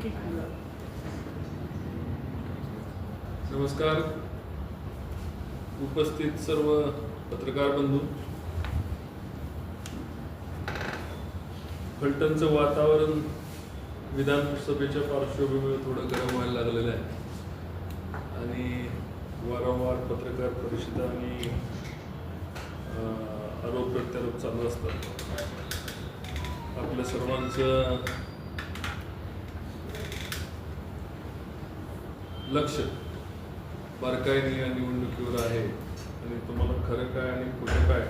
एक एक नमस्कार. उपस्थित सर्व पत्रकार बंधू. फलटणचं वातावरण विधानसभेच्या पार्श्वभूमीवर थोडं गरम व्हायला लागलेलं आहे. आणि वारंवार पत्रकार परिषदा आणि आरोप प्रत्यारोप चालू असतात. आपल्या सर्वांचं लक्ष. बारकाईने या निवडणुकीवर आहे आणि तुम्हाला खरं काय आणि खोटं काय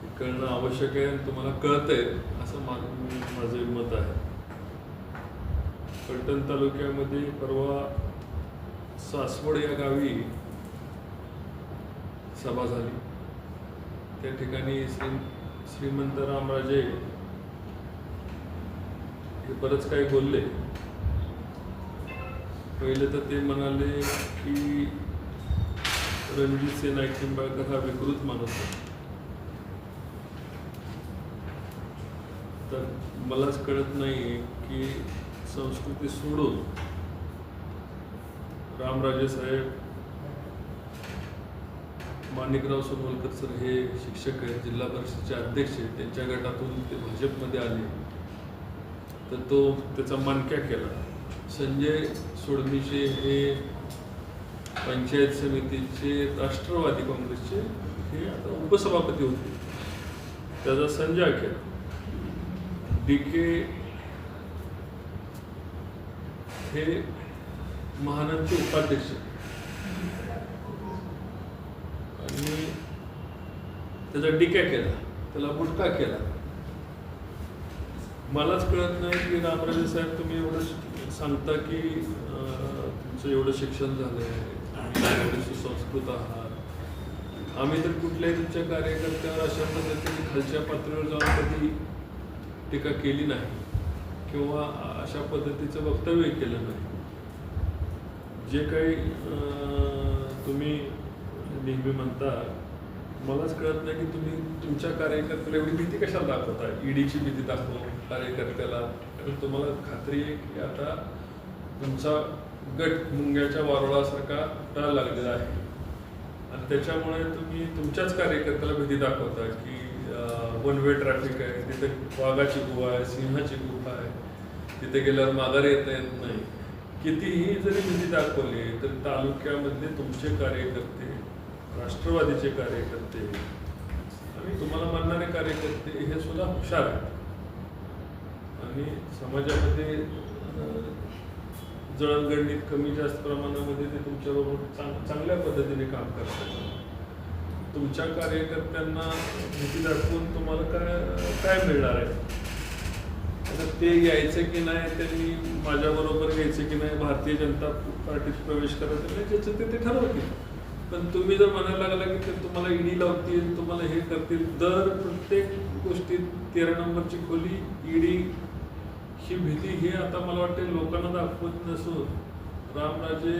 हे कळणं आवश्यक आहे आणि तुम्हाला कळतंय असं मा माझं मत आहे. फलटण तालुक्यामध्ये परवा सासवड या गावी सभा झाली. त्या ठिकाणी श्री श्रीमंत रामराजे हे बरंच काही बोलले. पहिले तर ते म्हणाले की रणजित सिंह नाईक निंबाळकर हा विकृत माणूस आहे. तर मलाच कळत नाही की संस्कृती सोडून रामराजे साहेब माणिकराव सोनवलकर सर हे शिक्षक आहेत जिल्हा परिषदेचे अध्यक्ष आहेत त्यांच्या गटातून ते भाजपमध्ये आले. तर तो त्याचा मानक्या केला. संजय सोडमिशे हे पंचायत समितीचे राष्ट्रवादी काँग्रेसचे हे आता उपसभापती होते. त्याचा संजय केला. डी के हे महानंदचे उपाध्यक्ष. आणि त्याचा डिक्या केला. त्याला बुटका केला. मलाच कळत नाही की रामराजे साहेब तुम्ही एवढं सांगता की तुमचं एवढं शिक्षण झालंय तुम्ही सुसंस्कृत आहात. आम्ही तर कुठल्याही तुमच्या कार्यकर्त्यावर अशा पद्धतीने खालच्या पातळीवर जाऊन कधी टीका केली नाही किंवा अशा पद्धतीचं वक्तव्य केलं नाही. जे काही तुम्ही नेहमी म्हणता मलाच कळत नाही की तुम्ही तुमच्या कार्यकर्त्याला एवढी भीती कशाला दाखवता? ईडीची भीती दाखवून? कार्यकर्त्याला. कारण तुम्हाला खात्री आहे की आता तुमचा गट मुंग्याच्या वारुळासारखा टाळ लागलेला आहे. आणि त्याच्यामुळे तुम्ही तुमच्याच कार्यकर्त्याला भीती दाखवता की वन वे ट्रॅफिक आहे तिथे वाघाची गुहा आहे सिंहाची गुहा आहे तिथे गेल्यावर माघारी येता येत नाही. कितीही जरी भीती दाखवली तर तालुक्यामधले तुमचे कार्यकर्ते राष्ट्रवादीचे कार्यकर्ते आणि तुम्हाला मानणारे कार्यकर्ते हे सुद्धा हुशार आहेत. आणि समाजामध्ये अं, कमी जास्त प्रमाणामध्ये ते तुमच्याबरोबर चांग चांगल्या पद्धतीने काम करतात. तुमच्या कार्यकर्त्यांना भीती दाखवून तुम्हाला काय काय मिळणार आहे? आता ते यायचे की नाही त्यांनी माझ्याबरोबर यायचे की नाही भारतीय जनता पार्टीत प्रवेश करायचं नाही ज्याचं ते ते ठरवतील. पण तुम्ही जर म्हणायला लागला की ते तुम्हाला ईडी लावतील तुम्हाला हे करतील दर प्रत्येक गोष्टीत तेरा नंबरची खोली ईडी ही भीती ही आता मला वाटते लोकांना दाखवत नसून रामराजे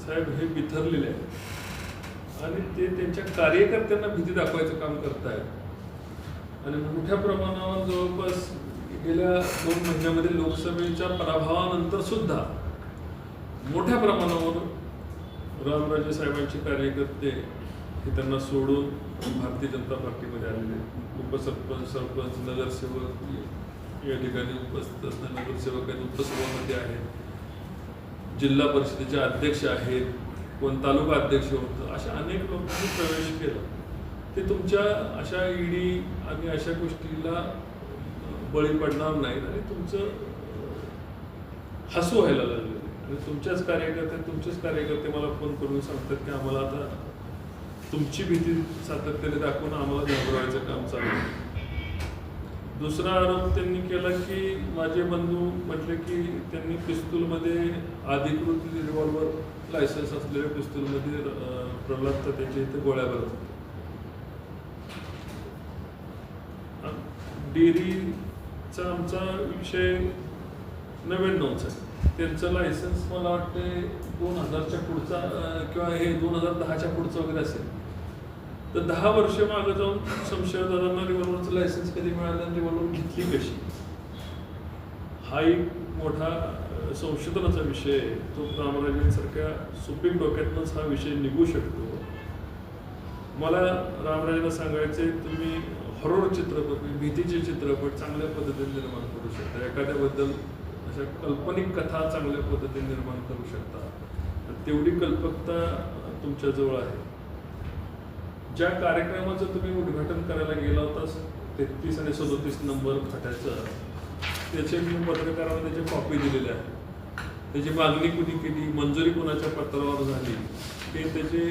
साहेब हे बिथरलेले आहेत आणि ते त्यांच्या कार्यकर्त्यांना भीती दाखवायचं काम करतायत आणि मोठ्या प्रमाणावर जवळपास गेल्या दोन महिन्यामध्ये लोकसभेच्या पराभवानंतर सुद्धा मोठ्या प्रमाणावर रामराजे साहेबांचे कार्यकर्ते हे त्यांना सोडून भारतीय जनता पार्टीमध्ये आलेले आहेत. उपसरपंच सरपंच नगरसेवक या ठिकाणी उपस्थित असणारे नगरसेवकांनी आहेत उपसभापती आहेत. जिल्हा परिषदेचे अध्यक्ष आहेत कोण तालुका अध्यक्ष होतं अशा अनेक लोकांनी प्रवेश केला. ते तुमच्या अशा ईडी आणि अशा गोष्टीला बळी पडणार नाहीत आणि तुमचं हसू व्हायला लागलं. आणि तुमच्याच कार्यकर्ते तुमचेच कार्यकर्ते मला फोन करून सांगतात की आम्हाला आता तुमची भीती सातत्याने दाखवून आम्हाला घाबरवायचं काम चालू आहे. दुसरा आरोप त्यांनी केला की माझे बंधू म्हटले की त्यांनी पिस्तूलमध्ये अधिकृत रिव्हॉल्वर लायसन्स असलेल्या पिस्तूलमध्ये प्रल्हाद तर त्याच्या इथे गोळ्या भरत होते. डेअरीचा आमचा विषय नव्याण्णवचा आहे त्यांचं लायसन्स मला वाटते दोन हजारच्या पुढचा किंवा हे दोन हजार दहाच्या पुढचं वगैरे असेल. तर दहा वर्ष मागे जाऊन संशयदारांना रिव्हॉल्वरचं लायसन्स कधी मिळालं आणि रिव्हॉल्वर घेतली कशी? हा एक मोठा संशोधनाचा विषय आहे. तो रामराजेंसारख्या सुपीक डोक्यातनंच हा विषय निघू शकतो. मला रामराजांना सांगायचे तुम्ही हॉरर चित्रपट भीतीचे चित्रपट चांगल्या पद्धतीने निर्माण करू शकता. एखाद्याबद्दल अशा काल्पनिक कथा चांगल्या पद्धतीने निर्माण करू शकता. तेवढी कल्पकता तुमच्याजवळ आहे. ज्या कार्यक्रमाचं तुम्ही उद्घाटन करायला गेला होता तेहतीस आणि सदोतीस नंबर फाट्याचं त्याचे मी पत्रकारांना त्याची कॉपी दिलेली आहे. त्याची मागणी कुणी केली मंजुरी कुणाच्या पत्रावर झाली ते त्याचे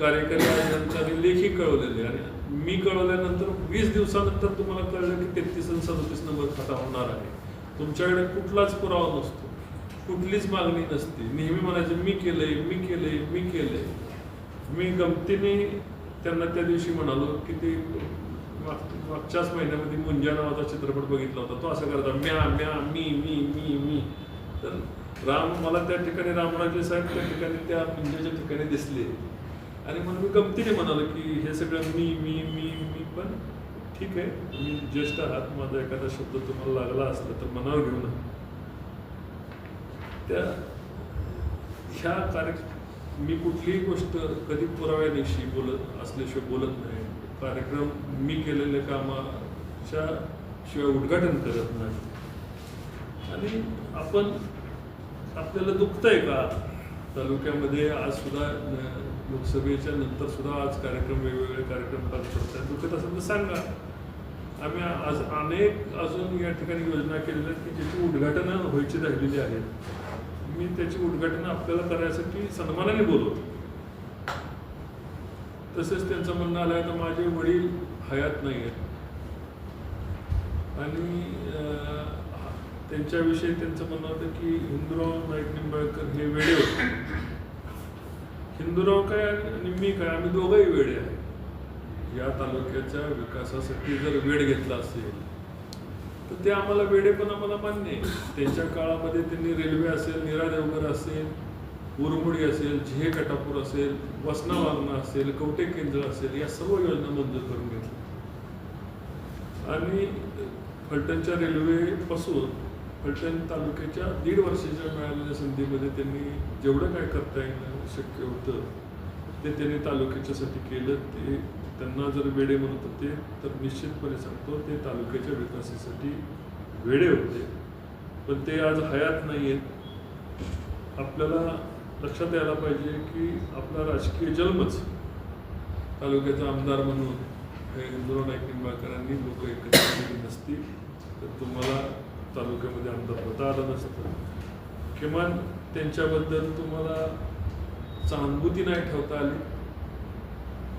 कार्यकारी आयोजकांनी लेखी कळवलेले आणि मी कळवल्यानंतर वीस दिवसानंतर तुम्हाला कळलं की तेहतीस आणि सदोतीस नंबर खाता होणार आहे. तुमच्याकडे कुठलाच पुरावा नसतो. कुठलीच मागणी नसते. नेहमी म्हणायचे मी केलंय मी केलंय मी केलंय. मी गमतीने त्यांना त्या दिवशी म्हणालो की ते माग- मागच्याच महिन्यामध्ये मुंजा नावाचा चित्रपट बघितला होता. तो असं करता म्या म्या मी मी मी मी. तर राम मला त्या ठिकाणी रामराजे साहेब त्या ठिकाणी त्या मुंजाच्या ठिकाणी दिसले. आणि म्हणून मी गमतीने म्हणालो की हे सगळं मी मी मी मी पण ठीक आहे. तुम्ही ज्येष्ठ आहात माझा एखादा शब्द तुम्हाला लागला असला तर मनावर घेऊ नका. त्या ह्या कार्य मी कुठलीही गोष्ट कधी पुराव्यानिशी बोलत असल्याशिवाय बोलत नाही. कार्यक्रम मी केलेल्या कामाच्या शिवाय उद्घाटन करत नाही. आणि आपण आपल्याला दुखतंय का? तालुक्यामध्ये आज सुद्धा लोकसभेच्या नंतर सुद्धा आज कार्यक्रम वेगवेगळे कार्यक्रम पार पडतात दुखत असेल तर सांगा. आम्ही आज अनेक अजून या ठिकाणी योजना केलेल्या आहेत की ज्याची उद्घाटनं व्हायची राहिलेली आहेत. मी त्याची उद्घाटन आपल्याला करण्यासाठी सन्मानाने बोलवतो. तसेच त्यांचं म्हणणं आलं तर माझे वडील हयात नाही आहेत आणि त्यांच्याविषयी त्यांचं म्हणणं होतं की हिंदूराव नाईक निंबाळकर हे वेळे होते. हिंदूराव काय आणि मी काय? आम्ही दोघंही वेडे आहे. या तालुक्याच्या विकासासाठी जर वेळ घेतला असेल तर ते आम्हाला वेडेपणा मला मान्य आहे. त्यांच्या काळामध्ये त्यांनी रेल्वे असेल निरा देवघर असेल उरमुडी असेल झिहे कटापूर असेल वसना वागणा असेल कवटे केंद्र असेल या सर्व योजना मंजूर करून घेतल्या. आणि फलटणच्या रेल्वेपासून फलटण तालुक्याच्या दीड वर्षाच्या मिळालेल्या संधीमध्ये त्यांनी जेवढं काय करता येणं शक्य होतं ते त्यांनी तालुक्याच्यासाठी केलं ते त्यांना जर वेडे म्हणत होते तर निश्चितपणे सांगतो ते तालुक्याच्या विकासासाठी वेडे होते. पण ते आज हयात नाही आहेत आपल्याला लक्षात यायला पाहिजे की आपला राजकीय जन्मच तालुक्याचा आमदार म्हणून हे नाईक निंबाळकरांनी लोक एकत्र केली नसती तर तुम्हाला तालुक्यामध्ये आमदार होता आलं नसतं. किमान त्यांच्याबद्दल तुम्हाला सहानुभूती नाही ठेवता आली.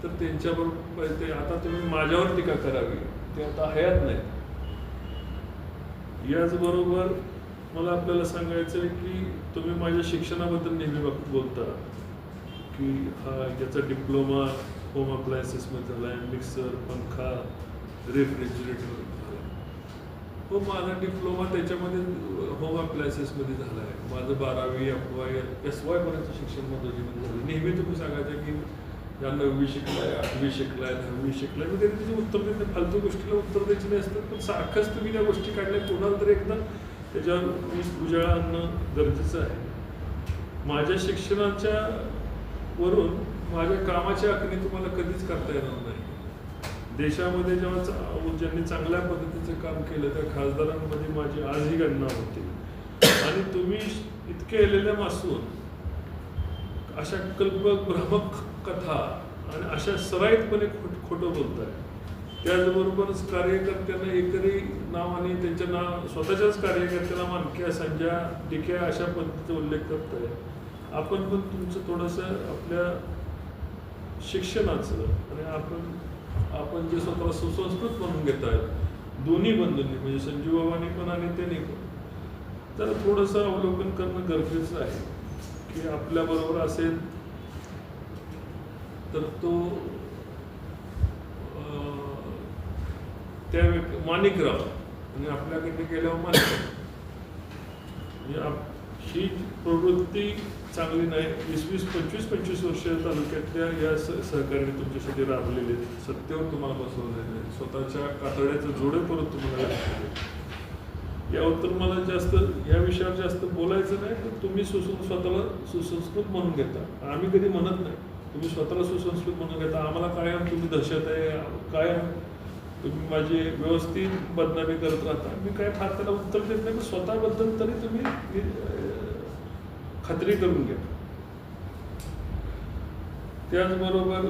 तर त्यांच्याबरोबर ते आता तुम्ही माझ्यावर टीका करावी. ते आता हयात नाही याचबरोबर मला आपल्याला सांगायचं आहे की तुम्ही माझ्या शिक्षणाबद्दल नेहमी बोलता. की हा याचा डिप्लोमा होम अप्लायन्सेसमध्ये झाला आहे मिक्सर पंखा रेफ्रिजरेटर झाला हो माझा डिप्लोमा त्याच्यामध्ये होम अप्लायन्सेसमध्ये झाला आहे माझं बारावी एफ वाय एस वायपर्यंत शिक्षण मधोजीमध्ये झालं. नेहमी तुम्ही सांगायचं की या नववी शिकलाय आठवी शिकलाय दहावी शिकलाय. वगैरे त्याची उत्तर देत फालतू गोष्टीला उत्तर द्यायची नाही असतात पण सारखंच तुम्ही त्या गोष्टी काढल्या कोणाला तरी एकदा त्याच्यावर मी उजाळा आणणं गरजेचं आहे. माझ्या शिक्षणाच्या वरून माझ्या कामाची आखणी तुम्हाला कधीच करता येणार नाही. देशामध्ये जेव्हा ज्यांनी चांगल्या पद्धतीचं काम केलं त्या खासदारांमध्ये माझी आजही गणना होती. आणि तुम्ही इतके एलेल्या असून अशा कल्पक भ्रामक कथा आणि अशा सराईतपणे खोट खोटं बोलताय. त्याचबरोबरच कार्यकर्त्यांना एकरी नाव आणि त्यांच्या नाव स्वतःच्याच कार्यकर्त्यांना मानक्या संज्या डिक्या अशा पद्धतीचा उल्लेख करताय. आपण पण तुमचं थोडंसं आपल्या शिक्षणाचं आणि आपण आपण जे स्वतःला सुसंस्कृत म्हणून घेत आहेत दोन्ही बंधूंनी म्हणजे संजीव बाबांनी पण आणि त्यांनी पण. तर थोडंसं अवलोकन करणं गरजेचं आहे की आपल्याबरोबर असेल तर तो त्या व्यक्ती माणिकराव आणि आपल्याकडे गेल्यावर माणिकराव. म्हणजे आप- ही प्रवृत्ती चांगली नाही. वीस वीस पंचवीस पंचवीस वर्ष तालुक्यातल्या या स- सहकार्याने तुमच्यासाठी राबलेले आहेत. सत्तेवर तुम्हाला बसवलेले आहेत. स्वतःच्या कातड्याचं जोडे परत तुम्हाला यावर तर मला जास्त या विषयावर जास्त बोलायचं नाही पण तुम्ही सुसं स्वतःला सुसंस्कृत म्हणून घेता. आम्ही कधी म्हणत नाही. तुम्ही स्वतःला सुसंस्कृत म्हणून घेता. आम्हाला कायम तुम्ही दहशत आहे. कायम तुम्ही माझी व्यवस्थित बदनामी करत राहता. मी काय फार त्याला उत्तर देत नाही पण स्वतःबद्दल तरी तुम्ही खात्री करून घ्या त्याचबरोबर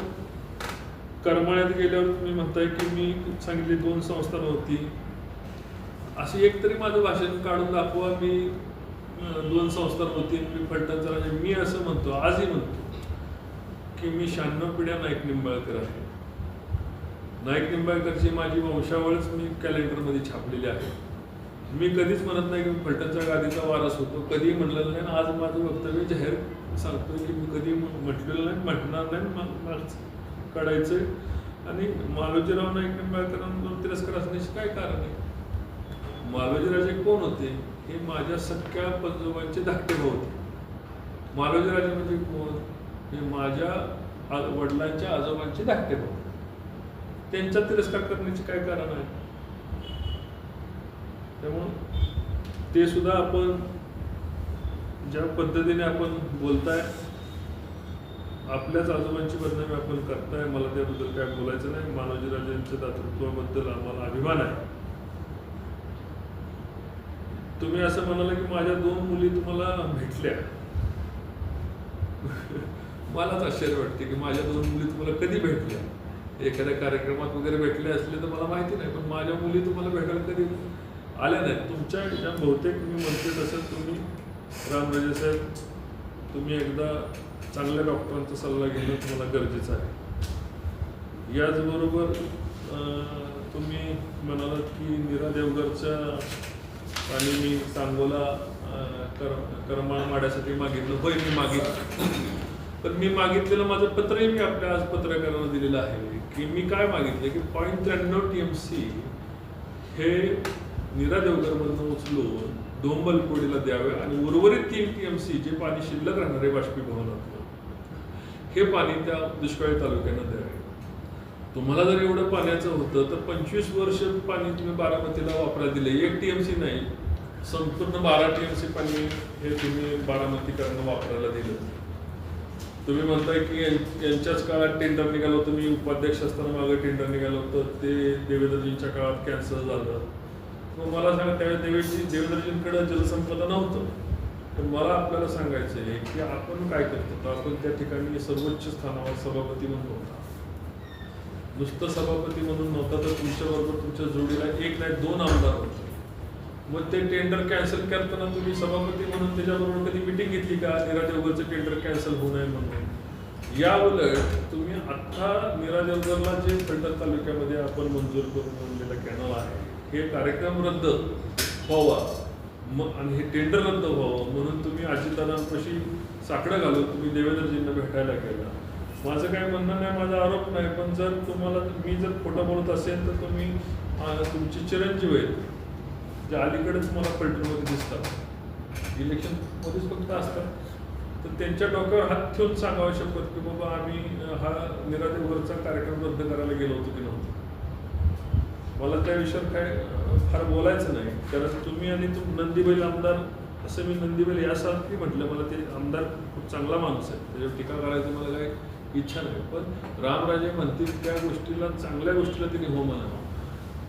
करमाळ्यात गेल्यावर तुम्ही म्हणताय की मी सांगितली दोन संस्था नव्हती अशी एक तरी माझं भाषण काढून दाखवा मी दोन संस्था नव्हती मी फलटणचा मी असं म्हणतो आजही म्हणतो की मी शहाण्णव पिढ्या नाईक निंबाळकर आहे. नाईक निंबाळकरची माझी वंशावळच मी कॅलेंडरमध्ये छापलेली आहे. मी कधीच म्हणत नाही की फलटणचा गादीचा वारस होतो. कधीही म्हटलेलं नाही आणि आज माझं वक्तव्य जाहीर सांगतो की मी कधी म्हटलेलं नाही म्हटणार नाही. काढायचं मागच आणि मालोजीराव नाईक निंबाळकरांवर तिरस्कार असण्याचे काय कारण आहे? मालोजीराजे कोण होते? हे माझ्या सख्या पंजोबांचे धाकटे भाऊ होते. मालोजीराजे म्हणजे कोण? हे माझ्या वडिलांच्या आजोबांचे धाकटे भाऊ त्यांचा तिरस्कार करण्याचे काय कारण आहे? त्यामुळं ते सुद्धा आपण ज्या पद्धतीने आपण बोलताय आपल्याच आजोबांची बदनामी आपण करताय मला त्याबद्दल काय बोलायचं नाही. मानवजीराजांच्या दातृत्वाबद्दल आम्हाला अभिमान आहे. तुम्ही असं म्हणाला की माझ्या दोन मुली तुम्हाला भेटल्या. मलाच आश्चर्य वाटते की माझ्या दोन मुली तुम्हाला कधी भेटल्या? एखाद्या कार्यक्रमात वगैरे भेटले असले तर मला माहिती नाही पण माझ्या मुली तुम्हाला भेटायला कधी आल्या नाहीत. तुमच्या ज्या बहुतेक मी म्हणते तसं तुम्ही रामराजे साहेब तुम्ही एकदा चांगल्या डॉक्टरांचा सल्ला घेणं तुम्हाला गरजेचं आहे. याचबरोबर तुम्ही म्हणालात की नीरा देवगरच्या आणि मी सांगोला कर करमाळ माड्यासाठी मागितलं. होय मी मागितलं. पण मी मागितलेलं माझं पत्रही मी आपल्या आज पत्रकारांना दिलेलं आहे की मी काय मागितलं की पॉईंट त्र्याण्णव टी एम सी हे नीरा देवगरमधनं उचलून डोंबलकोडीला द्यावे आणि उर्वरित तीन टी एम सी जे पाणी शिल्लक राहणारे बाष्पीभवन बाष्पीभवनातलं हे पाणी त्या दुष्काळी तालुक्यानं द्यावे. तुम्हाला जर एवढं पाण्याचं होतं तर पंचवीस वर्ष पाणी तुम्ही बारामतीला वापरायला दिले. एक टी एम सी नाही संपूर्ण बारा टी एम सी पाणी हे तुम्ही बारामतीकरांना वापरायला दिलं. तुम्ही म्हणताय की यांच्याच काळात टेंडर निघालं होतं मी उपाध्यक्ष असताना मागे टेंडर निघालं होतं ते देवेंद्रजींच्या काळात कॅन्सल झालं. मग मला सांग त्यावेळेस देवेंद्रजी देवेंद्रजींकडे जलसंपदा नव्हतं. पण मला आपल्याला सांगायचं आहे की आपण काय करतो? तर आपण त्या ठिकाणी सर्वोच्च स्थानावर सभापती म्हणून होता. नुसतं सभापती म्हणून नव्हता तर तुमच्याबरोबर तुमच्या जोडीला एक नाही दोन आमदार होते. मग ते टेंडर कॅन्सल करताना तुम्ही सभापती म्हणून त्याच्याबरोबर कधी मिटिंग घेतली का? नीरा देवगरचं टेंडर कॅन्सल होऊ नये म्हणून. या उलट तुम्ही आता नीरा देवगरला जे फलटण तालुक्यामध्ये आपण मंजूर करून आणलेला कॅनल आहे हे कार्यक्रम रद्द व्हावा. मग आणि हे टेंडर रद्द व्हावं म्हणून तुम्ही अजितदादांपाशी साकडं घालून तुम्ही देवेंद्रजींना भेटायला गेला. माझं काही म्हणणं नाही माझा आरोप नाही पण जर तुम्हाला मी जर खोटं बोलत असेल तर तुम्ही तुमचे चिरंजीव आहेत जे अलीकडेच मला पलटणमध्ये दिसतात. इलेक्शनमध्येच फक्त असतात. तर त्यांच्या डोक्यावर हात ठेवून सांगावं शकत की बाबा आम्ही हा निरादेवरचा कार्यक्रम रद्द करायला गेलो होतो की मला त्या विषयावर काय फार बोलायचं नाही. कारण तुम्ही आणि तुम नंदीबैल आमदार असं मी नंदीबैल यासारखी म्हटलं मला ते आमदार खूप चांगला माणूस आहे. त्याच्यावर टीका करायची मला काही इच्छा नाही. पण रामराजे म्हणतील त्या गोष्टीला चांगल्या गोष्टीला तिने हो म्हणावं.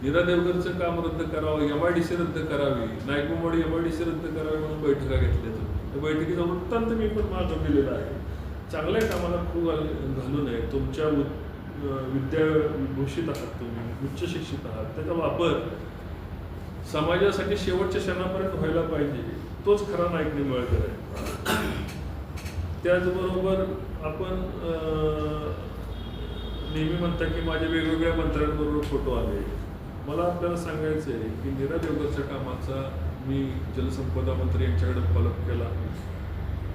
नीरा देवगरचं काम रद्द करावं एम आय डी सी रद्द करावी नायकमुंबडी एम आय डी सी रद्द करावी म्हणून बैठका घेतल्या त्या बैठकीचा वृत्तांत मी पण माझं दिलेला आहे. चांगल्या कामाला खूप घालू नये. तुमच्या विद्या विभूषित आहात उच्च शिक्षित आहात त्याचा वापर समाजासाठी शेवटच्या क्षणापर्यंत व्हायला पाहिजे तोच खरा नायक निंबाळकर आहे. त्याचबरोबर आपण नेहमी म्हणता की माझ्या वेगवेगळ्या मंत्र्यांबरोबर फोटो आले. मला आपल्याला सांगायचं आहे की नीरा देवगरच्या कामाचा मी जलसंपदा मंत्री यांच्याकडे फॉलोअप केला.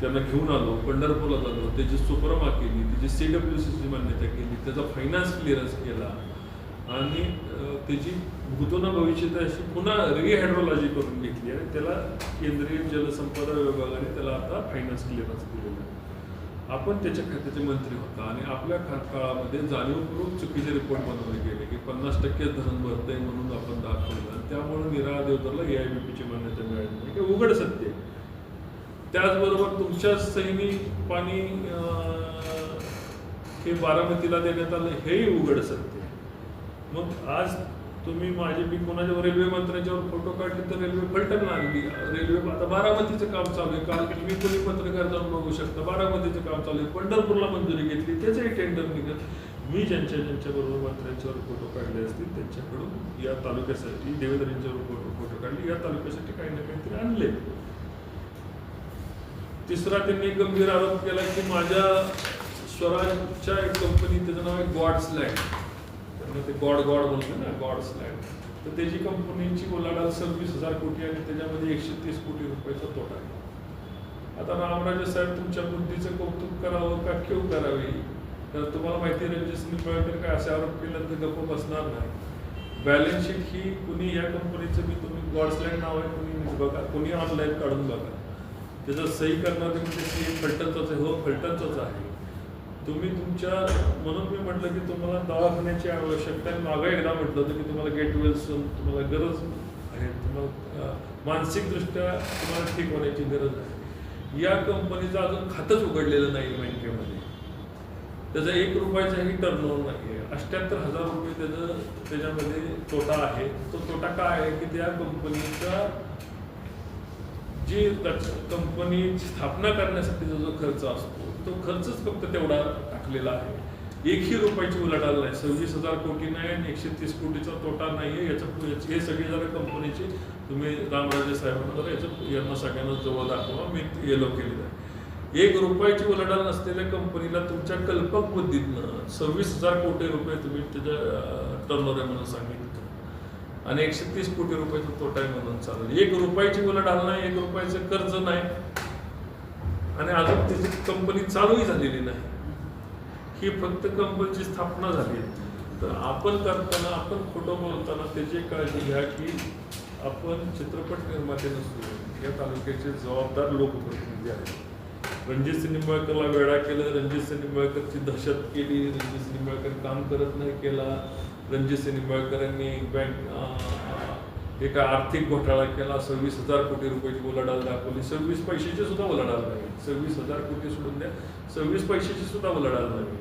त्यांना घेऊन आलो पंढरपूरला झालो त्याची सुपरमा केली त्याची सी डब्ल्यू सीची मान्यता केली. त्याचा फायनान्स क्लिअरन्स केला. आणि त्याची भूतोना भविष्यात अशी पुन्हा रिहायड्रोलॉजी करून घेतली आणि त्याला केंद्रीय जलसंपदा विभागाने त्याला आता फायनान्स क्लिअरन्स दिलेलं आहे. आपण त्याच्या खात्याचे मंत्री होता आणि आपल्या खा काळामध्ये जाणीवपूर्वक चुकीचे रिपोर्ट बनवले गेले की पन्नास टक्के धरण भरतंय म्हणून आपण दाखवलं. आणि त्यामुळे निरा देवतरला ए आय बी पीची मान्यता मिळाली नाही. की उघड सत्य त्याचबरोबर तुमच्या सैनी पाणी हे बारामतीला देण्यात आलं हेही उघड सत्य मग आज तुम्ही माझे मी कोणाच्या रेल्वे मंत्र्यांच्यावर फोटो काढले तर रेल्वे फलटण लागली. रेल्वे आता बारामतीचं काम चालू आहे. काल तुम्ही कोणी पत्रकार जाऊन बघू शकता. बारामतीचं काम चालू आहे. पंढरपूरला मंजुरी घेतली. त्याचंही टेंडर निघत. मी ज्यांच्या ज्यांच्याबरोबर मंत्र्यांच्यावर फोटो काढले असतील त्यांच्याकडून या तालुक्यासाठी देवेंद्रांच्यावर फोटो फोटो काढले. या तालुक्यासाठी काही ना काहीतरी आणले. तिसरा त्यांनी गंभीर आरोप केला की माझ्या स्वराजच्या एक कंपनी त्याचं नाव आहे गॉड्स लँड त्यांना ते गॉड गॉड म्हणतो ना गॉड लँड तर त्याची कंपनीची उलाढाल सव्वीस हजार कोटी आणि त्याच्यामध्ये एकशे तीस कोटी रुपयाचा तोटा आहे. आता रामराजे साहेब तुमच्या बुद्धीचं कौतुक करावं का क्यू करावी? तर तुम्हाला माहिती आहे रणजित निंबाळकर काय असे आरोप केल्यानंतर गप्प बसणार नाही. बॅलन्स शीट ही कुणी या कंपनीचं मी तुम्ही गॉड्स नाव आहे कुणी बघा कुणी ऑनलाईन काढून बघा. त्याचं सही करणार म्हणजे फलटणचंच आहे हो फलटणचंच आहे. तुम्ही तुमच्या म्हणून मी म्हटलं की तुम्हाला दवाखान्याची आवश्यकता आहे. मागं एकदा म्हटलं होतं की तुम्हाला गेटवेल्स तुम्हाला गरज आहे. तुम्हाला मानसिकदृष्ट्या तुम्हाला ठीक होण्याची गरज आहे. या कंपनीचं अजून खातंच उघडलेलं नाही बँकेमध्ये. त्याचा एक रुपयाचाही टर्नओव्हर नाही आहे अष्ट्याहत्तर हजार रुपये त्याचं त्याच्यामध्ये तोटा आहे. तो तोटा काय आहे की त्या कंपनीचा जी कंपनीची स्थापना करण्यासाठीचा जो खर्च असतो तो खर्चच फक्त तेवढा टाकलेला आहे. एकही रुपयाची उलाढाल नाही. सव्वीस हजार कोटी नाही आणि एकशे तीस कोटीचा तोटा नाही आहे याचं हे सगळे जरा कंपनीचे तुम्ही रामराजे साहेबांना जरा याचं यांना सगळ्यांना जवळ दाखवा. मी येलो केलेलं आहे. एक रुपयाची उलाढाल नसलेल्या कंपनीला तुमच्या कल्पक बुद्धीतनं सव्वीस हजार कोटी रुपये तुम्ही त्याच्या टर्नओव्हर आहे म्हणून सांगितलं. आणि एकशे तीस कोटी रुपयाचा तोटा आहे म्हणून चालेल एक रुपयाची उलाढाल नाही एक रुपयाचं कर्ज नाही. आणि अजून त्याची कंपनी चालूही झालेली नाही. ही फक्त कंपनीची स्थापना झाली तर आपण करताना आपण खोटं बोलताना त्याची काळजी घ्या की आपण चित्रपट निर्माते नसतो या तालुक्याचे जबाबदार लोकप्रतिनिधी आहेत. रणजित सिंह वेळा केलं रणजित सिंह दहशत केली रणजित सिंह काम करत नाही केला. रणजित सिंह बँक एका आर्थिक घोटाळा केला सव्वीस हजार कोटी रुपयाची उलाढाल दाखवली सव्वीस पैशाची सुद्धा उलाढाल नाही. सव्वीस हजार कोटी सोडून द्या सव्वीस पैशाची सुद्धा उलाढाल नाही.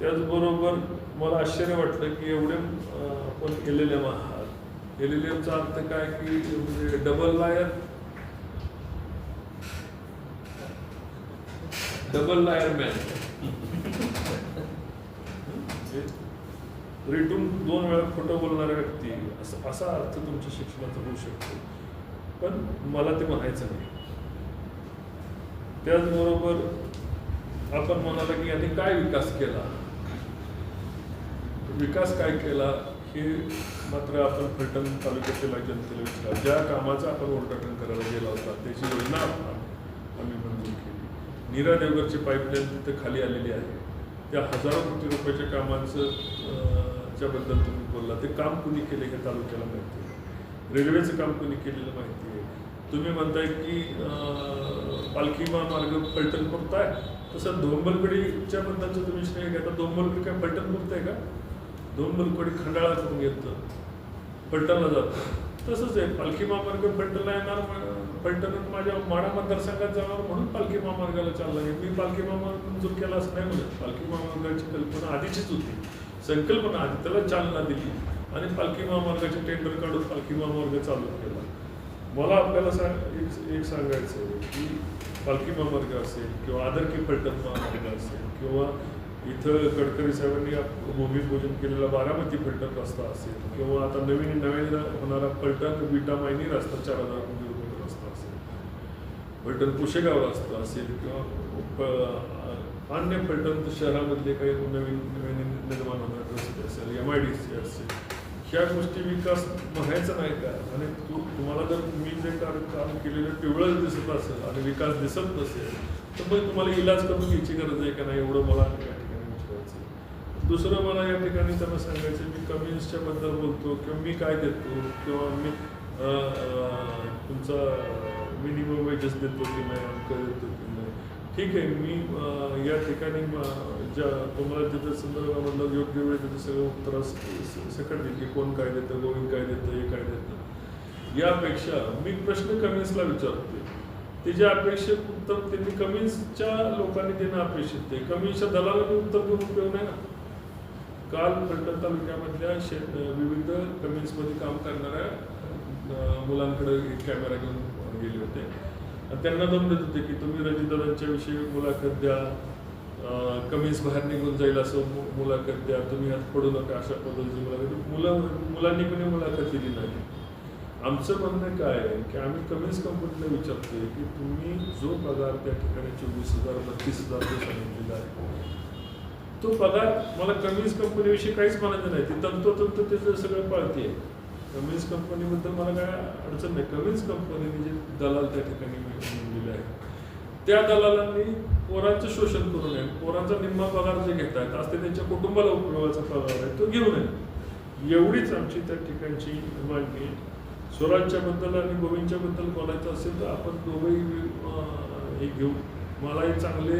त्याचबरोबर मला आश्चर्य वाटलं की एवढे आपण एल एल एम आहात. एल एल एमचा अर्थ काय की म्हणजे double liar double liar man routine दोन वेळा खोटं बोलणारा व्यक्ती असं असा अर्थ तुमच्या शिक्षणाचा होऊ शकतो. पण मला ते म्हणायचं नाही. त्याचबरोबर आपण म्हणाला की यांनी काय विकास केला? विकास काय केला? हे मात्र आपण फलटण तालुक्यातील जनतेला विचार. ज्या कामाचा आपण उद्घाटन करायला गेला होता त्याची योजना आम्ही मंजूर केली. नीरा देवगरची पाईपलाईन तिथे खाली आलेली आहे. त्या हजारो कोटी रुपयाच्या कामाचं अं, तुम्ही बोलला ते काम कुणी केले हे तालुक्याला माहिती आहे? रेल्वेचं काम कुणी केलेलं माहिती आहे? तुम्ही म्हणताय की अं, पालखी महामार्ग फलटण पुरताय तसं धोंबलकडीच्या बद्दलचं तुम्ही श्रेय घेता. धोंबलकडी काय पलटण करताय का? धोंबलगडी खंडाळा करून घेतं पलटणला जातं. तसंच आहे पालखी महामार्ग पलटणला येणार म- माझ्या माडा मतदारसंघात जाणार म्हणून पालखी महामार्गाला चालला आहे. मी पालखी महामार्ग मंजूर केला असं नाही म्हणत. पालखी महामार्गाची कल्पना आधीचीच होती. संकल्पना आली त्याला चालना दिली. आणि पालखी महामार्गाचे टेंडर काढून पालखी महामार्ग चालू केला. मला आपल्याला सांग एक एक सांगायचं आहे की पालखी महामार्ग असेल किंवा आदरकी फलटण महामार्ग असेल किंवा इथं गडकरी साहेबांनी भूमिपूजन केलेला बारामती फलटण रस्ता असेल किंवा आता नवीन नवीन होणारा फलटण विटा मायनी रस्ता चार हजार कोटी रस्ता असेल. फलटण कुशेगाव रस्ता असेल किंवा अन्य फलटण शहरामधले काही नवीन नवीन निर्माण होणार रस्ते असेल. एम आय डी सी असेल. ह्या गोष्टी विकास म्हणायचा नाही का? आणि तू तुम्हाला जर मी जे काम काम केलेलं पिवळं दिसत असेल आणि विकास दिसत नसेल तर मग तुम्हाला इलाज करून घ्यायची गरज आहे का नाही? एवढं मला या ठिकाणी विचारायचं दुसरं मला या ठिकाणी त्यांना सांगायचं मी कम्युनिस्टच्या बद्दल बोलतो किंवा मी काय देतो किंवा मी तुमचा मिनिमम वेजेस देतो की नाही अंक देतो की ठीक आहे मी या ठिकाणी ज्या तुम्हाला तिथं संदर्भामधलं योग्य वेळ त्याचं सगळं उत्तर सकट देईल की कोण काय देतं गोविंद काय देतं हे काय देतं. यापेक्षा मी प्रश्न कमिन्सला विचारते त्याच्या अपेक्षित उत्तर त्यांनी कमिन्सच्या लोकांनी देणं अपेक्षित आहे. कमिन्सच्या दलालांनी उत्तर देऊन उपयोग नाही ना. काल फलटण तालुक्यामधल्या शे विविध कमिन्समध्ये काम करणाऱ्या मुलांकडे कॅमेरा घेऊन गेले होते. त्यांना दम देत होते की तुम्ही रजितदादांच्या विषयी मुलाखत द्या कमीच बाहेर निघून जाईल असं मुलाखत द्या तुम्ही हात पडू नका अशा पद्धतीची मुलाखत. मुलं मुलांनी कोणी मुलाखत दिली नाही. आमचं म्हणणं काय आहे की आम्ही कमीच कंपनीला विचारतोय की तुम्ही जो पगार त्या ठिकाणी चोवीस हजार बत्तीस हजार जो सांगितलेला आहे तो पगार मला कमीच कंपनीविषयी काहीच म्हणायचं नाही. ती तंतोतंत त्याचं सगळं पाळते कमिन्स कंपनीबद्दल मला काय अडचण नाही. कमिन्स कंपनीने जे दलाल त्या ठिकाणी दिले आहे त्या दलालांनी पोरांचं शोषण करू नये. पोरांचा निम्मा पगार जे घेत आहेत आज ते त्यांच्या कुटुंबाला उपयोगाचा पगार आहे तो घेऊ नये. एवढीच आमची त्या ठिकाणची मागणी स्वराज्याबद्दल आणि गोविंदच्याबद्दल बोलायचं असेल तर आपण दोघंही हे घेऊ. मलाही चांगले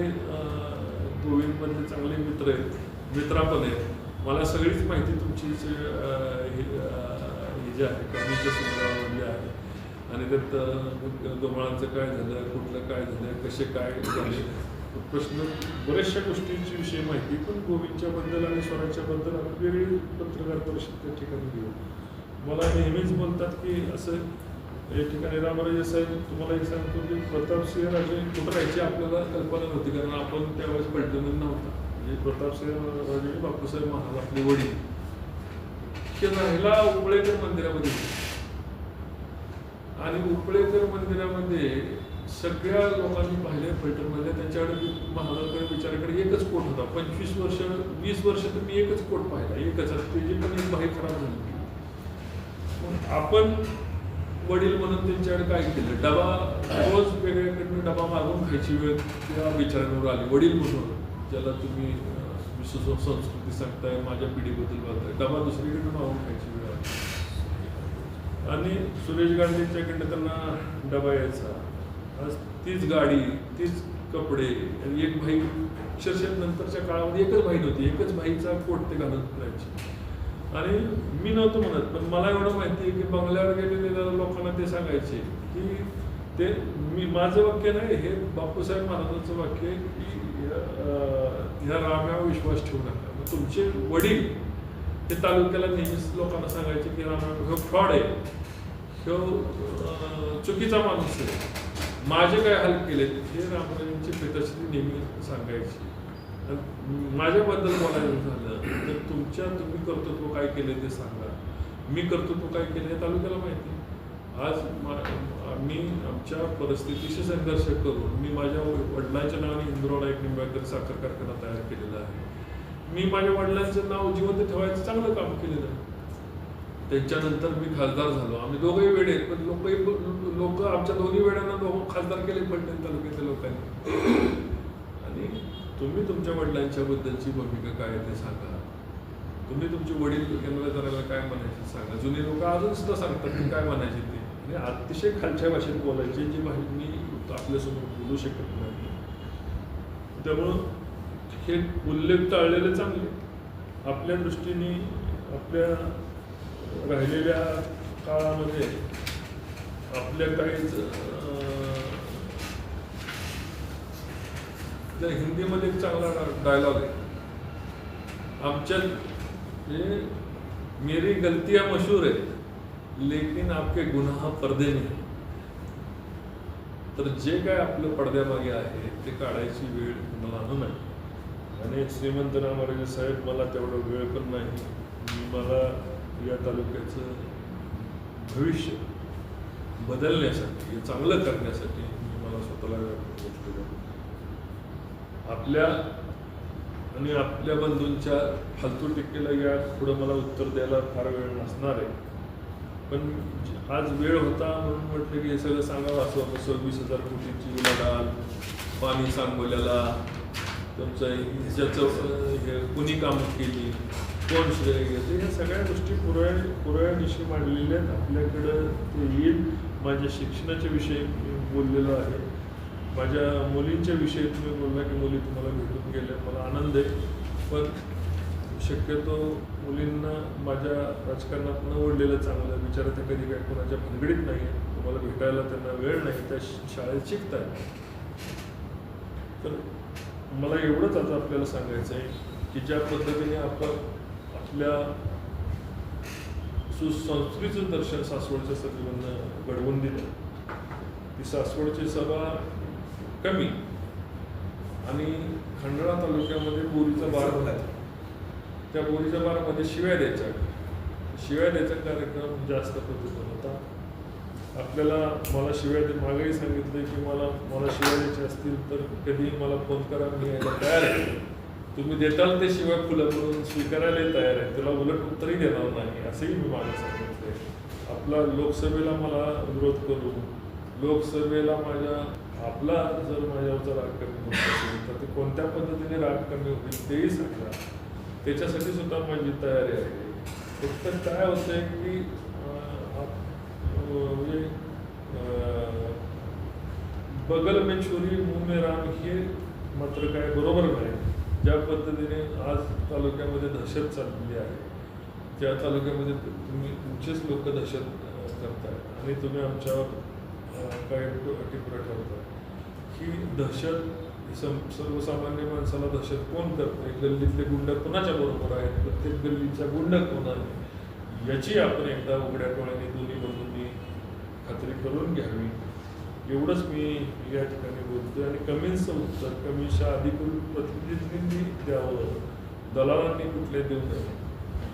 गोविंदमध्ये गोविंदमधले चांगले मित्र आहेत मित्रा पण आहेत. मला सगळीच माहिती तुमची जे आहे कमीच्या संदर्भामधली आहे. आणि त्यात अं, काय झालं कुठलं काय झालं कसे काय झाले? प्रश्न बऱ्याचशा गोष्टींची विषय माहिती पण गोविंदच्याबद्दल आणि स्वराज्याबद्दल आपण वेगळी पत्रकार परिषद त्या ठिकाणी घेऊ. मला नेहमीच म्हणतात की असं या ठिकाणी रामराजे साहेब तुम्हाला एक सांगतो की प्रतापसिंह राजे कुठं राहायची आपल्याला कल्पना नव्हती कारण आपण त्यावेळेस पलटण नव्हता. म्हणजे प्रतापसिंह राजे बापूसाहेब महाराज आपले वडील. ते राहिला उपळेकर मंदिरामध्ये आणि उपळेकर मंदिरामध्ये सगळ्या लोकांनी पाहिले फलटणमध्ये त्यांच्याकडे महाराजांकडे विचाराकडे एकच कोट होता. पंचवीस वर्ष वीस वर्ष तर मी एकच कोट पाहिला. एकच त्याची पण एक बाहेर खराब झाली. मग आपण वडील म्हणून त्यांच्याकडे काय केलं? डबा रोज वेगळ्याकडनं डबा मागून खायची वेळ त्या विचारांवर आली. वडील म्हणून ज्याला तुम्ही अं, संस्कृती सांगताय माझ्या पिढीबद्दल बोलताय. डबा दुसरीकडे मागून खायची वेळ आली. आणि सुरेश गांधींच्याकडनं त्यांना डबा यायचा. आज तीच गाडी तीच कपडे आणि एक भाई अक्षरशः नंतरच्या काळामध्ये एकच भाई नव्हती एकच भाईचा कोट ते घालत राहायचे आणि मी नव्हतो म्हणत पण मला एवढं माहिती आहे की बंगल्यावर गेलेल्या लोकांना ते सांगायचे की ते मी माझं वाक्य नाही हे बापूसाहेब महाराजांचं वाक्य आहे की ह्या रामावर विश्वास ठेवू नका मग तुमचे वडील ते तालुक्याला नेहमीच लोकांना सांगायचे की रामा ह्यो फ्रॉड आहे. ह्यो चुकीचा माणूस आहे. माझे काय हाल केले हे रामराजांची पिताश्री नेहमी सांगायची. माझ्याबद्दल बोलायचं झालं तर तुमच्या तुम्ही कर्तृत्व काय केले ते सांगा. मी कर्तृत्व काय केले हे तालुक्याला माहिती आज मी आमच्या परिस्थितीशी संघर्ष करून मी माझ्या वडिलांच्या नावाने इंद्रोडा एक निंबाळकर साखर कारखाना तयार केलेला आहे. मी माझ्या वडिलांचं नाव जिवंत ठेवायचं चांगलं काम केलेलं आहे. त्याच्यानंतर मी खासदार झालो. आम्ही दोघंही वेळेत पण लोकही लोक आमच्या दोन्ही वेळांना दोघं खासदार केले पडले तालुक्यातल्या लोकांनी. आणि तुम्ही तुमच्या वडिलांच्या बद्दलची भूमिका काय आहे ते सांगा. तुम्ही तुमचे वडील केंद्र करायला काय म्हणायचे सांगा? जुने लोक अजून सुद्धा सांगतात की काय म्हणायचे ते? आणि अतिशय खालच्या भाषेत बोलायची जी माहिती मी आपल्यासमोर बोलू शकत नाही. त्यामुळं हे उल्लेख टाळलेले चांगले. आपल्या दृष्टीने आपल्या राहिलेल्या काळामध्ये आपल्या काहीच त्या हिंदीमध्ये एक चांगला डायलॉग आहे. आमच्या हे मेरी गलतिया मशहूर आहे. लेकिन आपके गुन्हा पर्दे नाही तर जे काय आपलं पडद्यामागे आहे ते काढायची वेळ मला आणू नाही आणि श्रीमंत रामाराजे साहेब मला तेवढा वेळ पण नाही. मी मला या तालुक्याचं भविष्य बदलण्यासाठी चांगलं करण्यासाठी मी मला स्वतःला वेळ आपल्या आणि आपल्या बंधूंच्या फालतू टिकेला या पुढं मला उत्तर द्यायला फार वेळ नसणार आहे. पण आज वेळ होता म्हणून म्हटलं की हे सगळं सांगावं असं होतं. सव्वीस हजार कोटीची लढाल पाणी सांगोल्याला तुमचं ज्याचं हे कुणी कामं केली कोण श्रेय घेते ह्या सगळ्या गोष्टी पुरळ दिवशी मांडलेल्या आहेत. आपल्याकडं ते येईल. माझ्या शिक्षणाच्या विषयी बोललेलो आहे. माझ्या मुलींच्या विषयी तुम्ही बोलला की मुली तुम्हाला भेटून गेल्या. मला आनंद आहे. पण शक्यतो मुलींना माझ्या राजकारणात न ओढलेलं चांगलं. विचार कधी काय कोणाच्या भानगडीत नाही आहे तुम्हाला भेटायला त्यांना वेळ नाही. त्या शाळेत शिकताय तर मला एवढंच आता आपल्याला सांगायचं आहे की ज्या पद्धतीने आपण आपल्या सुसंस्कृतीचं दर्शन सासवडच्या सभेमधनं घडवून दिलं ती सासवडची सभा कमी आणि खंडाळा तालुक्यामध्ये बोरीचा बार त्या बोरीच्या बारामध्ये शिव्या द्यायच्या. शिव्या द्यायचा कार्यक्रम जास्त पद्धतीने होता. आपल्याला मला शिव्या दे मागेही सांगितलं की मला मला शिव्या द्यायच्या असतील तर कधीही मला फोन करा मी यायला तयार आहे. तुम्ही देताल ते शिवाय फुलं म्हणून स्वीकारायला तयार आहे. तुला उलट उत्तरही देणार नाही असंही मी मागे सांगितलं आपला लोकसभेला मला विरोध करून लोकसभेला माझ्या आपला जर माझ्यावरचा राग कमी होत असेल तर ते कोणत्या पद्धतीने राग कमी होईल तेही सांगा. त्याच्यासाठी सुद्धा माझी तयारी आहे. फक्त काय होतंय की आप- म्हणजे बगल में छोरी मुंह में राम हे मात्र काय बरोबर नाही. ज्या पद्धतीने आज तालुक्यामध्ये दहशत चाललेली आहे त्या तालुक्यामध्ये तुम्ही तुमचेच लोक दहशत करताय आणि तुम्ही आमच्यावर अं, काय टिप्पण्या ठेवताय ही दहशत सम सर्वसामान्य माणसाला दहशत कोण करतंय गल्लीतले गुंड कोणाच्या बरोबर आहेत? प्रत्येक गल्लीचा गुंड कोण आहे याची आपण एकदा उघड्या डोळ्याने दोन्ही बंधूंनी खात्री करून घ्यावी. एवढंच मी या ठिकाणी बोलतोय. आणि कमीचं उत्तर कमीच्या अधिकृत प्रतिनिधींनी द्यावं. दलालांनी कुठले देऊ नये.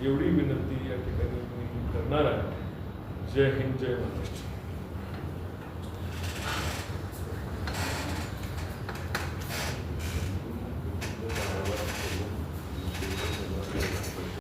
एवढी विनंती या ठिकाणी मी करणार आहे. जय हिंद जय महाराष्ट्र.